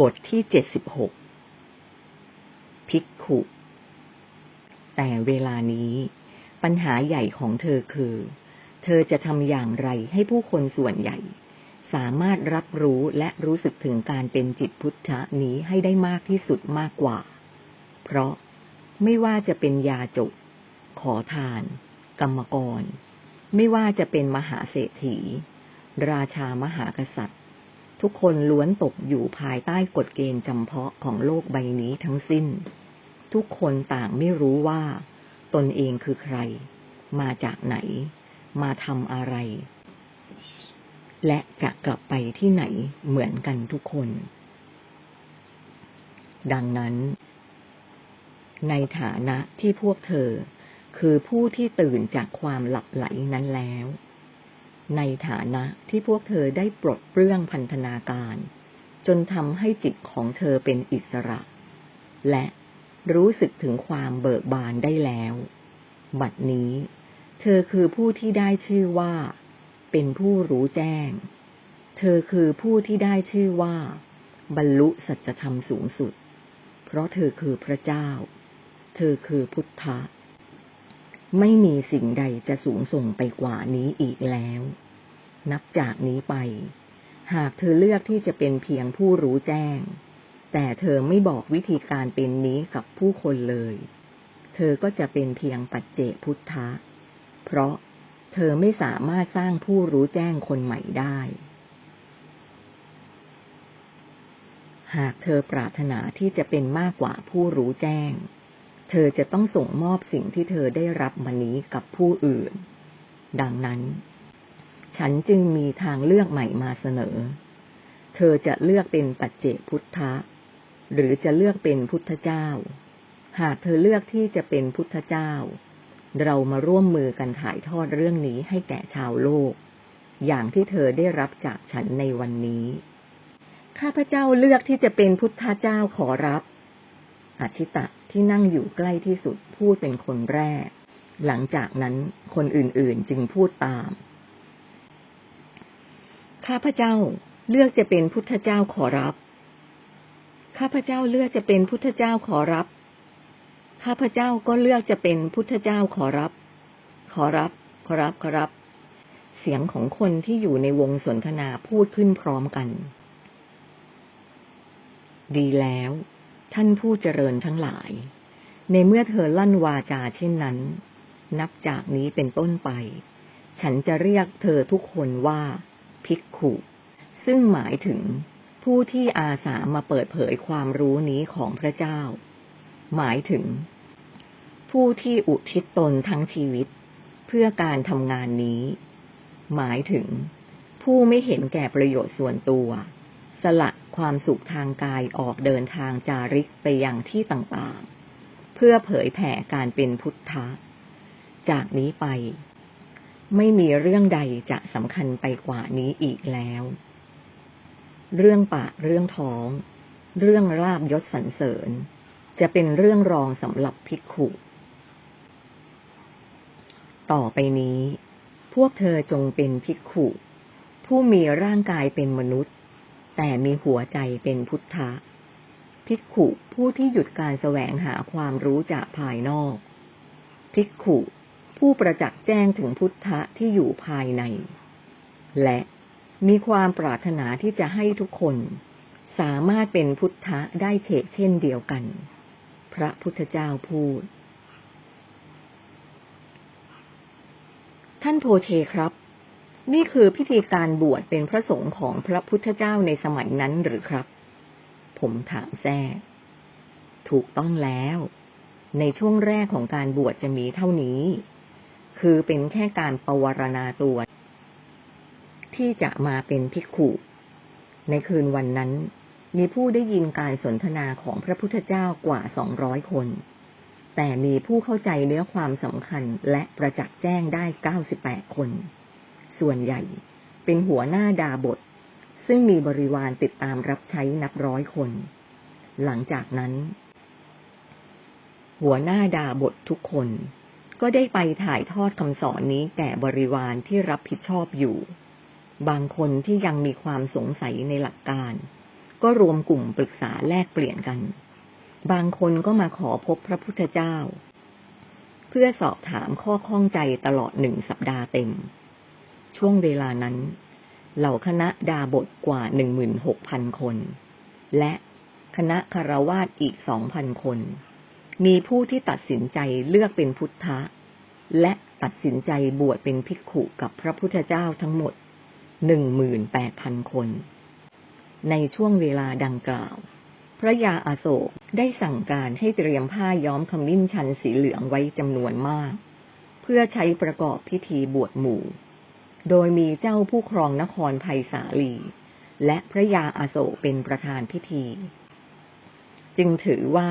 บทที่เจ็ดสิบหกภิกขุ แต่เวลานี้ ปัญหาใหญ่ของเธอคือ เธอจะทำอย่างไรให้ผู้คนส่วนใหญ่ สามารถรับรู้และรู้สึกถึงการเป็นจิตพุทธะนี้ให้ได้มากที่สุดมากกว่า เพราะไม่ว่าจะเป็นยาจก ขอทาน กรรมกร ไม่ว่าจะเป็นมหาเศรษฐี ราชามหากษัตริย์ ทุกคนล้วนตกอยู่ภายใต้กฎเกณฑ์จำเพาะของโลกใบนี้ทั้งสิ้น ทุกคนต่างไม่รู้ว่า ตนเองคือใคร มาจากไหน มาทำอะไร และจะกลับไปที่ไหนเหมือนกันทุกคน ดังนั้น ในฐานะที่พวกเธอคือผู้ที่ตื่นจากความหลับไหลนั้นแล้ว ในฐานะที่พวกเธอได้ปลดเปลื้องพันธนาการ จนทำให้จิตของเธอเป็นอิสระ และรู้สึกถึงความเบิกบานได้แล้ว บัดนี้ เธอคือผู้ที่ได้ชื่อว่า เป็นผู้รู้แจ้ง เธอคือผู้ที่ได้ชื่อว่า บรรลุสัจธรรมสูงสุด เพราะเธอคือพระเจ้า เธอคือพุทธะ ไม่มีสิ่งใดจะสูงส่งไปกว่านี้อีกแล้ว นับจากนี้ไป หากเธอเลือกที่จะเป็นเพียงผู้รู้แจ้ง แต่เธอไม่บอกวิธีการเป็นนี้กับผู้คนเลย เธอก็จะเป็นเพียงปัจเจพุทธะ เพราะเธอไม่สามารถสร้างผู้รู้แจ้งคนใหม่ได้ หากเธอปรารถนาที่จะเป็นมากกว่าผู้รู้แจ้ง เธอจะต้องส่งมอบสิ่งที่เธอได้รับมานี้กับผู้อื่น ดังนั้น ฉันจึงมีทางเลือกใหม่มาเสนอ เธอจะเลือกเป็นปัจเจกพุทธะ หรือจะเลือกเป็นพุทธเจ้า หากเธอเลือกที่จะเป็นพุทธเจ้า เรามาร่วมมือกันถ่ายทอดเรื่องนี้ให้แก่ชาวโลก อย่างที่เธอได้รับจากฉันในวันนี้ ข้าพเจ้าเลือกที่จะเป็นพุทธเจ้าขอรับ อาชิตะที่นั่งอยู่ใกล้ที่สุดพูดเป็นคนแรก หลังจากนั้นคนอื่นๆจึงพูดตาม ข้าพเจ้าเลือกจะเป็นพุทธเจ้าขอรับ ข้าพเจ้าเลือกจะเป็นพุทธเจ้าขอรับ ข้าพเจ้าก็เลือกจะเป็นพุทธเจ้าขอรับ ขอรับ ขอรับ ขอรับ เสียงของคนที่อยู่ในวงสนทนาพูดขึ้นพร้อมกัน ดีแล้ว ท่านผู้เจริญทั้งหลาย ในเมื่อเธอลั่นวาจาเช่นนั้น นับจากนี้เป็นต้นไป ฉันจะเรียกเธอทุกคนว่า ภิกขุ ซึ่งหมายถึงผู้ที่อาสามาเปิดเผยความรู้นี้ของพระเจ้า หมายถึง ผู้ที่อุทิศตนทั้งชีวิต เพื่อการทำงานนี้ หมายถึง ผู้ไม่เห็นแก่ประโยชน์ส่วนตัว สละความสุขทางกายออกเดินทางจาริกไปยังที่ต่างๆ เพื่อเผยแผ่การเป็นพุทธะ จากนี้ไป ไม่มีเรื่องใดจะสำคัญไปกว่านี้อีกแล้ว เรื่องปากเรื่องท้อง เรื่องลาบยศสรรเสริญ จะเป็นเรื่องรองสำหรับภิกขุต่อไปนี้ พวกเธอจงเป็นภิกขุ ผู้มีร่างกายเป็นมนุษย์ แต่มีหัวใจเป็นพุทธะภิกขุผู้ที่หยุดการแสวงหาความรู้จากภายนอก ภิกขุผู้ประจักษ์แจ้งถึงพุทธะที่อยู่ภายใน และมีความปรารถนาที่จะให้ทุกคน สามารถเป็นพุทธะได้เฉกเช่นเดียวกัน พระพุทธเจ้าพูด ท่านโพเชครับ นี่คือพิธีการบวชเป็นพระสงฆ์ของพระพุทธเจ้าในสมัยนั้นหรือครับ ผมถามแท้ถูกต้องแล้ว ในช่วงแรกของการบวชจะมีเท่านี้ คือเป็นแค่การปวารณาตัว ที่จะมาเป็นภิกขุในคืนวันนั้น มีผู้ได้ยินการสนทนาของพระพุทธเจ้ากว่าสองร้อยคน แต่มีผู้เข้าใจเนื้อความสำคัญและประจักษ์แจ้งได้เก้าสิบแปดคน ส่วนใหญ่ เป็นหัวหน้าดาบท ซึ่งมีบริวารติดตามรับใช้นับร้อยคน หลังจากนั้น หัวหน้าดาบททุกคนก็ได้ไปถ่ายทอดคำสอนนี้แก่บริวารที่รับผิดชอบอยู่ บางคนที่ยังมีความสงสัยในหลักการ ก็รวมกลุ่มปรึกษาแลกเปลี่ยนกัน บางคนก็มาขอพบพระพุทธเจ้า เพื่อสอบถามข้อข้องใจตลอดหนึ่งสัปดาห์เต็ม ช่วงเวลานั้น เหล่าคณะดาบทกว่าหนึ่งหมื่นหกพันคน และคณะคารวาสอีกสองพันคน มีผู้ที่ตัดสินใจเลือกเป็นพุทธะ และตัดสินใจบวชเป็นภิกขุกับพระพุทธเจ้าทั้งหมดหนึ่งหมื่นแปดพันคน ในช่วงเวลาดังกล่าว พระยาอาโศกได้สั่งการให้เตรียมผ้าย้อมขมิ้นชันสีเหลืองไว้จำนวนมาก เพื่อใช้ประกอบพิธีบวชหมู่ โดยมีเจ้าผู้ครองนครภัยสาลี และพระยาอาโศกเป็นประธานพิธี จึงถือว่า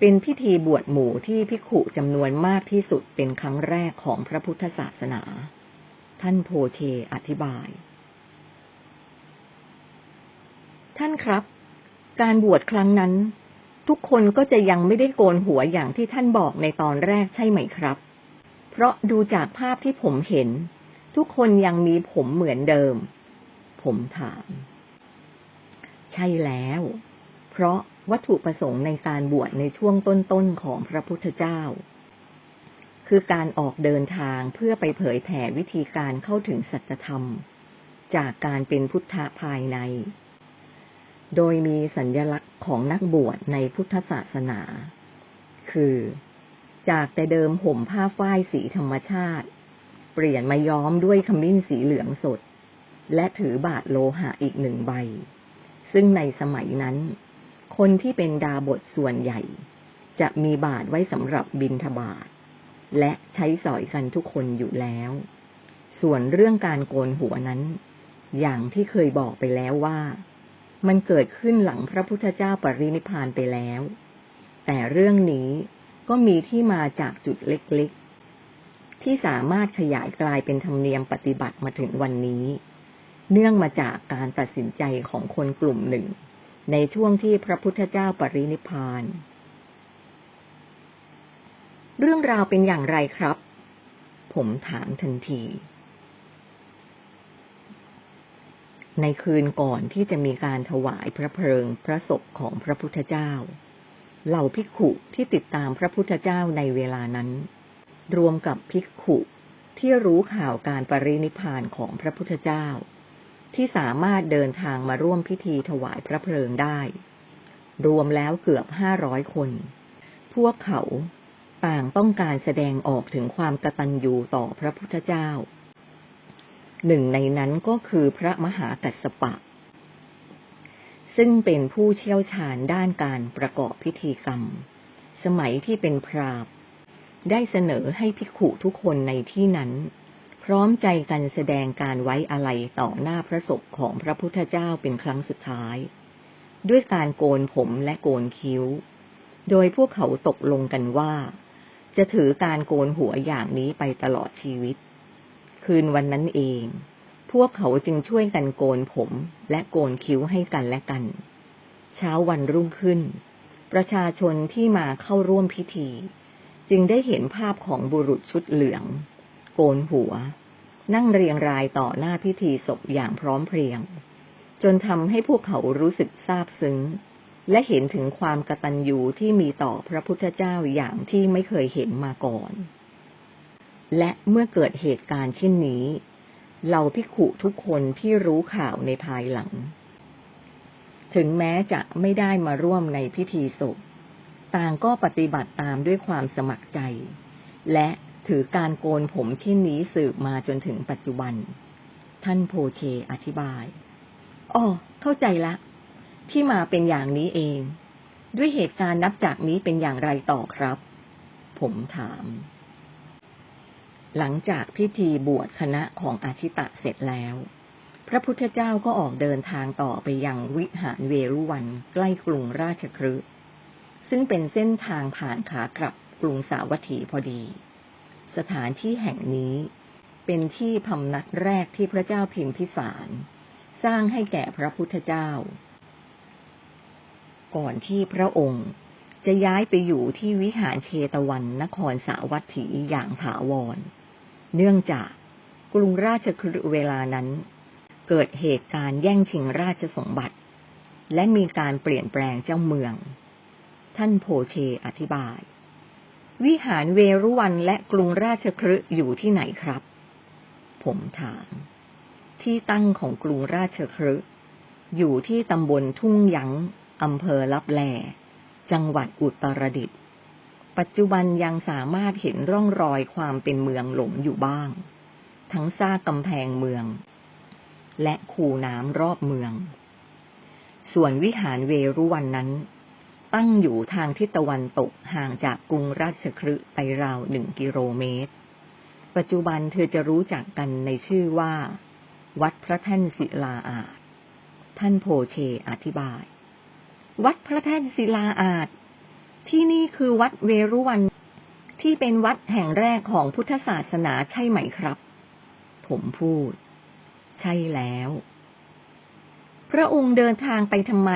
เป็นพิธีบวชหมู่ที่พิขุจำนวนมากที่สุดเป็นครั้งแรกของพระพุทธศาสนา ท่านโพเชอธิบาย ท่านครับ การบวชครั้งนั้น ทุกคนก็จะยังไม่ได้โกนหัวอย่างที่ท่านบอกในตอนแรกใช่ไหมครับ เพราะดูจากภาพที่ผมเห็น ทุกคนยังมีผมเหมือนเดิม ผมถาม ใช่แล้ว เพราะวัตถุประสงค์ในการบวชในช่วงต้นๆของพระพุทธเจ้า คือการออกเดินทางเพื่อไปเผยแผ่วิธีการเข้าถึงสัจธรรม จากการเป็นพุทธภายใน โดยมีสัญญลักษณ์ของนักบวชในพุทธศาสนา คือ จากแต่เดิมห่มผ้าฝ้ายสีธรรมชาติ เปลี่ยนมาย้อมด้วยขมิ้นสีเหลืองสด และถือบาทโลหะอีกหนึ่งใบ ซึ่งในสมัยนั้น คนที่เป็นดาบทส่วนใหญ่ จะมีบาทไว้สำหรับบินทบาท และใช้สอยกันทุกคนอยู่แล้ว ส่วนเรื่องการโกนหัวนั้น อย่างที่เคยบอกไปแล้วว่า มันเกิดขึ้นหลังพระพุทธเจ้าปรินิพานไปแล้ว แต่เรื่องนี้ก็มีที่มาจากจุดเล็กๆ ที่สามารถขยายกลายเป็นธรรมเนียมปฏิบัติมาถึงวันนี้ เนื่องมาจากการตัดสินใจของคนกลุ่มหนึ่ง ในช่วงที่พระพุทธเจ้าปรินิพาน เรื่องราวเป็นอย่างไรครับ ผมถามทันที ในคืนก่อนที่จะมีการถวายพระเพลิงพระศพของพระพุทธเจ้า เหล่าภิกขุที่ติดตามพระพุทธเจ้าในเวลานั้น รวมกับภิกขุที่รู้ข่าวการปรินิพานของพระพุทธเจ้า ที่สามารถเดินทางมาร่วมพิธีถวายพระเพลิงได้ รวมแล้วเกือบห้าร้อยคน พวกเขาต่างต้องการแสดงออกถึงความกตัญญูต่อพระพุทธเจ้า หนึ่งในนั้นก็คือพระมหากัสสปะ ซึ่งเป็นผู้เชี่ยวชาญด้านการประกอบพิธีกรรม สมัยที่เป็นพราหมณ์ ได้เสนอให้ภิกขุทุกคนในที่นั้น พร้อมใจกันแสดงการไว้อะไรต่อหน้าพระศพของพระพุทธเจ้าเป็นครั้งสุดท้าย ด้วยการโกนผมและโกนคิ้ว โดยพวกเขาตกลงกันว่า จะถือการโกนหัวอย่างนี้ไปตลอดชีวิต คืนวันนั้นเอง พวกเขาจึงช่วยกันโกนผมและโกนคิ้วให้กันและกัน เช้าวันรุ่งขึ้น ประชาชนที่มาเข้าร่วมพิธี จึงได้เห็นภาพของบุรุษชุดเหลือง โกนหัว นั่งเรียงรายต่อหน้าพิธีศพอย่างพร้อมเพรียง จนทำให้พวกเขารู้สึกซาบซึ้ง และเห็นถึงความกตัญญูที่มีต่อพระพุทธเจ้าอย่างที่ไม่เคยเห็นมาก่อน และเมื่อเกิดเหตุการณ์เช่นนี้เหล่าพิขุทุกคนที่รู้ข่าวในภายหลัง ถึงแม้จะไม่ได้มาร่วมในพิธีศพ ต่างก็ปฏิบัติตามด้วยความสมัครใจ และถือการโกนผมเช่นนี้สืบมาจนถึงปัจจุบัน ท่านโพเชอธิบายอ๋อเข้าใจละ ที่มาเป็นอย่างนี้เอง ด้วยเหตุการณ์นับจากนี้เป็นอย่างไรต่อครับ ผมถาม หลังจากพิธีบวชคณะของอาชิตะเสร็จแล้ว พระพุทธเจ้าก็ออกเดินทางต่อไปยังวิหารเวรุวันใกล้กรุงราชคฤห์ ซึ่งเป็นเส้นทางผ่านขากลับกรุงสาวัตถีพอดี สถานที่แห่งนี้เป็นที่พำนักแรกที่พระเจ้าพิมพิสาร สร้างให้แก่พระพุทธเจ้า ก่อนที่พระองค์จะย้ายไปอยู่ที่วิหารเชตวันนครสาวัตถีอย่างถาวร เนื่องจากกรุงราชคฤห์เวลานั้น เกิดเหตุการณ์แย่งชิงราชสมบัติ และมีการเปลี่ยนแปลงเจ้าเมือง ท่านโพเชอธิบาย วิหารเวรุวันและกรุงราชคฤห์อยู่ที่ไหนครับ ผมถาม ที่ตั้งของกรุงราชคฤห์อยู่ที่ตำบลทุ่งยังอำเภอลับแล จังหวัดอุตรดิตถ์ปัจจุบันยังสามารถเห็นร่องรอยความเป็นเมืองหลงอยู่บ้าง ทั้งซากกำแพงเมือง และคูน้ำรอบเมือง ส่วนวิหารเวรุวันนั้น ตั้งอยู่ทางทิศตะวันตกห่างจากกรุงราชคฤห์ไปราวหนึ่งกิโลเมตร ปัจจุบันเธอจะรู้จักกันในชื่อว่า วัดพระแท่นศิลาอาจ ท่านโพเชอธิบาย วัดพระแท่นศิลาอาจ ที่นี่คือวัดเวรุวันที่เป็นวัดแห่งแรกของพุทธศาสนาใช่ไหมครับ ผมพูด ใช่แล้ว พระองค์เดินทางไปทำไม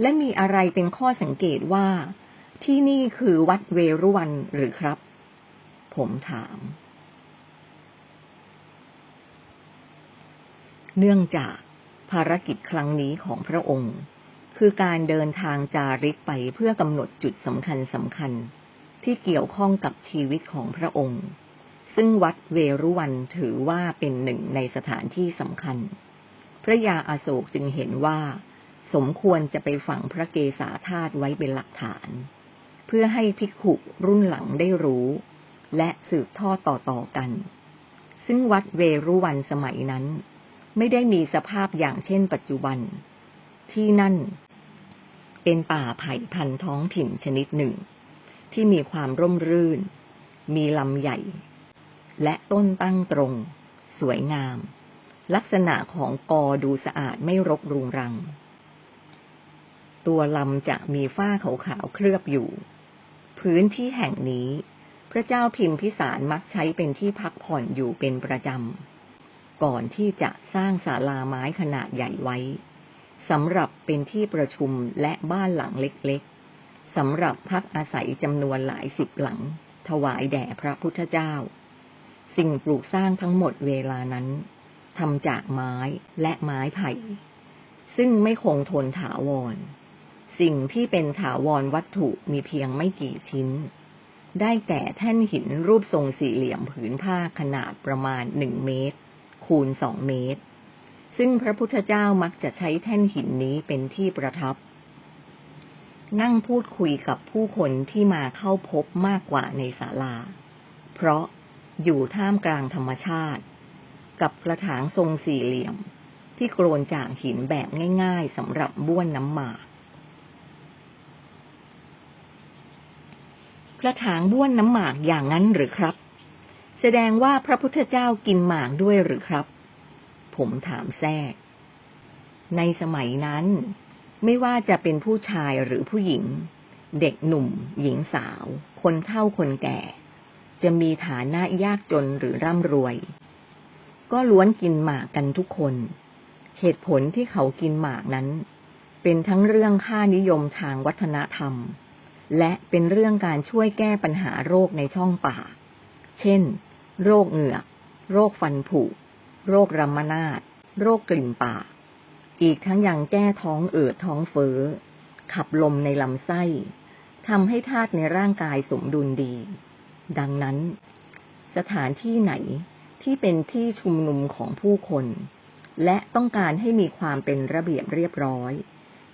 และมีอะไรเป็นข้อสังเกตว่า ที่นี่คือวัดเวรุวันหรือครับ ผมถาม เนื่องจากภารกิจครั้งนี้ของพระองค์ คือการเดินทางจาริกไปเพื่อกำหนดจุดสำคัญสำคัญที่เกี่ยวข้องกับชีวิตของพระองค์ ซึ่งวัดเวรุวันถือว่าเป็นหนึ่งในสถานที่สำคัญ พระยาอาโศกจึงเห็นว่า สมควรจะไปฝังพระเกศาธาตุไว้เป็นหลักฐาน เพื่อให้ภิกขุรุ่นหลังได้รู้ และสืบทอดต่อๆกัน ซึ่งวัดเวรุวันสมัยนั้น ไม่ได้มีสภาพอย่างเช่นปัจจุบัน ที่นั่น เป็นป่าไผ่พันท้องถิ่นชนิดหนึ่ง ที่มีความร่มรื่น มีลำใหญ่ และต้นตั้งตรง สวยงามลักษณะของกอดูสะอาดไม่รกรุงรัง ตัวลำจะมีฝ้าขาวๆเคลือบอยู่ พื้นที่แห่งนี้ พระเจ้าพิมพิสารมักใช้เป็นที่พักผ่อนอยู่เป็นประจำ ก่อนที่จะสร้างศาลาไม้ขนาดใหญ่ไว้สำหรับเป็นที่ประชุมและบ้านหลังเล็กๆสำหรับพักอาศัยจำนวนหลายสิบหลัง ถวายแด่พระพุทธเจ้า สิ่งปลูกสร้างทั้งหมดเวลานั้นทำจากไม้และไม้ไผ่ ซึ่งไม่คงทนถาวร สิ่งที่เป็นถาวรวัตถุมีเพียงไม่กี่ชิ้น ได้แก่แท่นหินรูปทรงสี่เหลี่ยมผืนผ้าขนาดประมาณหนึ่งเมตร คูณสองเมตร ซึ่งพระพุทธเจ้ามักจะใช้แท่นหินนี้เป็นที่ประทับ นั่งพูดคุยกับผู้คนที่มาเข้าพบมากกว่าในศาลา เพราะอยู่ท่ามกลางธรรมชาติ กับกระถางทรงสี่เหลี่ยม ที่โกรนจากหินแบบง่าย ๆสำหรับบ้วนน้ำหมาก กระถางบ้วนน้ำหมากอย่างนั้นหรือครับ แสดงว่าพระพุทธเจ้ากินหมากด้วยหรือครับ ผมถามแทรก ในสมัยนั้น ไม่ว่าจะเป็นผู้ชายหรือผู้หญิง เด็กหนุ่ม หญิงสาว คนเฒ่าคนแก่ จะมีฐานะยากจนหรือร่ำรวย ก็ล้วนกินหมากกันทุกคน เหตุผลที่เขากินหมากนั้น เป็นทั้งเรื่องค่านิยมทางวัฒนธรรม และเป็นเรื่องการช่วยแก้ปัญหาโรคในช่องปาก เช่น โรคเหงือก โรคฟันผุ โรครัมนาตโรคกลิ่นปาก อีกทั้งยังแก้ท้องเอืดท้องเฟ้อ ขับลมในลำไส้ ทำให้ธาตุในร่างกายสมดุลดี ดังนั้น สถานที่ไหนที่เป็นที่ชุมนุมของผู้คน และต้องการให้มีความเป็นระเบียบเรียบร้อย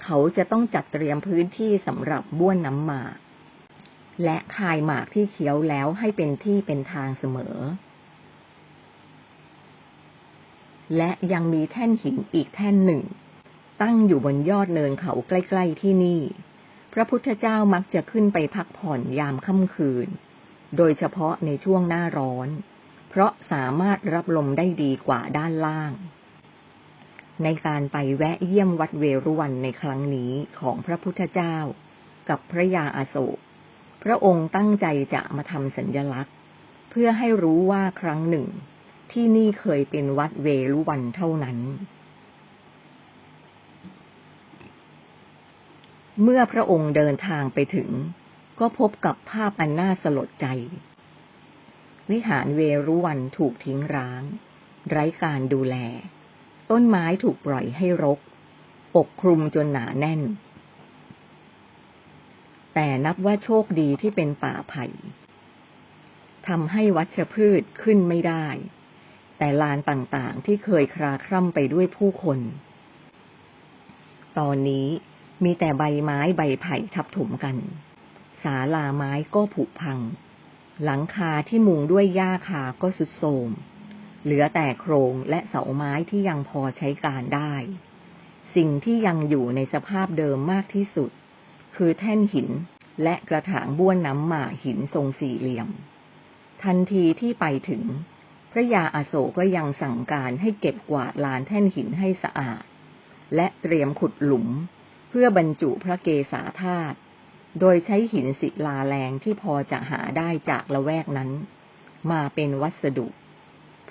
เขาจะต้องจัดเตรียมพื้นที่สำหรับบ้วนน้ำหมาก และคายหมากที่เคี้ยวแล้วให้เป็นที่เป็นทางเสมอ และยังมีแท่นหินอีกแท่นหนึ่ง ตั้งอยู่บนยอดเนินเขาใกล้ๆที่นี่ พระพุทธเจ้ามักจะขึ้นไปพักผ่อนยามค่ำคืน โดยเฉพาะในช่วงหน้าร้อน เพราะสามารถรับลมได้ดีกว่าด้านล่าง ในการไปแวะเยี่ยมวัดเวรุวันในครั้งนี้ของพระพุทธเจ้า กับพระยาอาโศก พระองค์ตั้งใจจะมาทำสัญญลักษณ์ เพื่อให้รู้ว่าครั้งหนึ่ง ที่นี่เคยเป็นวัดเวรุวันเท่านั้น เมื่อพระองค์เดินทางไปถึง ก็พบกับภาพอันน่าสลดใจ วิหารเวรุวันถูกทิ้งร้าง ไร้การดูแล ต้นไม้ถูกปล่อยให้รก ปกคลุมจนหนาแน่น แต่นับว่าโชคดีที่เป็นป่าไผ่ทำให้วัชพืชขึ้นไม่ได้ แต่ลานต่างๆที่เคยคลาคร่ำไปด้วยผู้คน ตอนนี้มีแต่ใบไม้ใบไผ่ทับถมกัน ศาลาไม้ก็ผุพัง หลังคาที่มุงด้วยหญ้าคาก็สุดโทรม เหลือแต่โครงและเสาไม้ที่ยังพอใช้การได้ สิ่งที่ยังอยู่ในสภาพเดิมมากที่สุด คือแท่นหินและกระถางบ้วนน้ำหมาหินทรงสี่เหลี่ยม ทันทีที่ไปถึง พระยาอาโศกก็ยังสั่งการให้เก็บกวาดลานแท่นหินให้สะอาด และเตรียมขุดหลุม เพื่อบรรจุพระเกศาธาตุโดยใช้หินศิลาแรงที่พอจะหาได้จากละแวกนั้น มาเป็นวัสดุ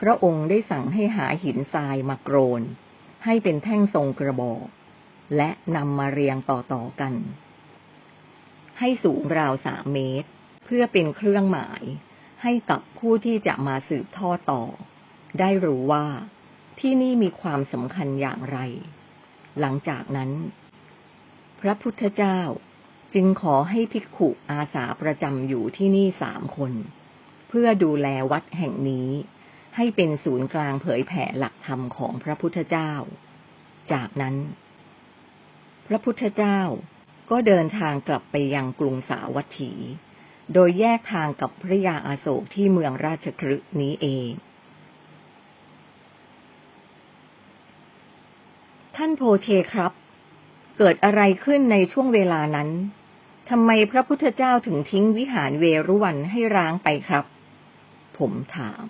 พระองค์ได้สั่งให้หาหินทรายมาโกรน ให้เป็นแท่งทรงกระบอก และนำมาเรียงต่อๆกัน ให้สูงราวสามเมตร เพื่อเป็นเครื่องหมายให้กับผู้ที่จะมาสืบทอดต่อ ได้รู้ว่าที่นี่มีความสำคัญอย่างไร หลังจากนั้น พระพุทธเจ้าจึงขอให้ภิกขุอาสาประจำอยู่ที่นี่สามคน เพื่อดูแลวัดแห่งนี้ ให้เป็นศูนย์กลางเผยแผ่หลักธรรมของพระพุทธเจ้า จากนั้น พระพุทธเจ้าก็เดินทางกลับไปยังกรุงสาวัตถี โดยแยกทางกับพระยาอาโศกที่เมืองราชคฤห์นี้เอง ท่านโพเชครับ เกิดอะไรขึ้นในช่วงเวลานั้นทำไมพระพุทธเจ้าถึงทิ้งวิหารเวรุวันให้ร้างไปครับ ผมถาม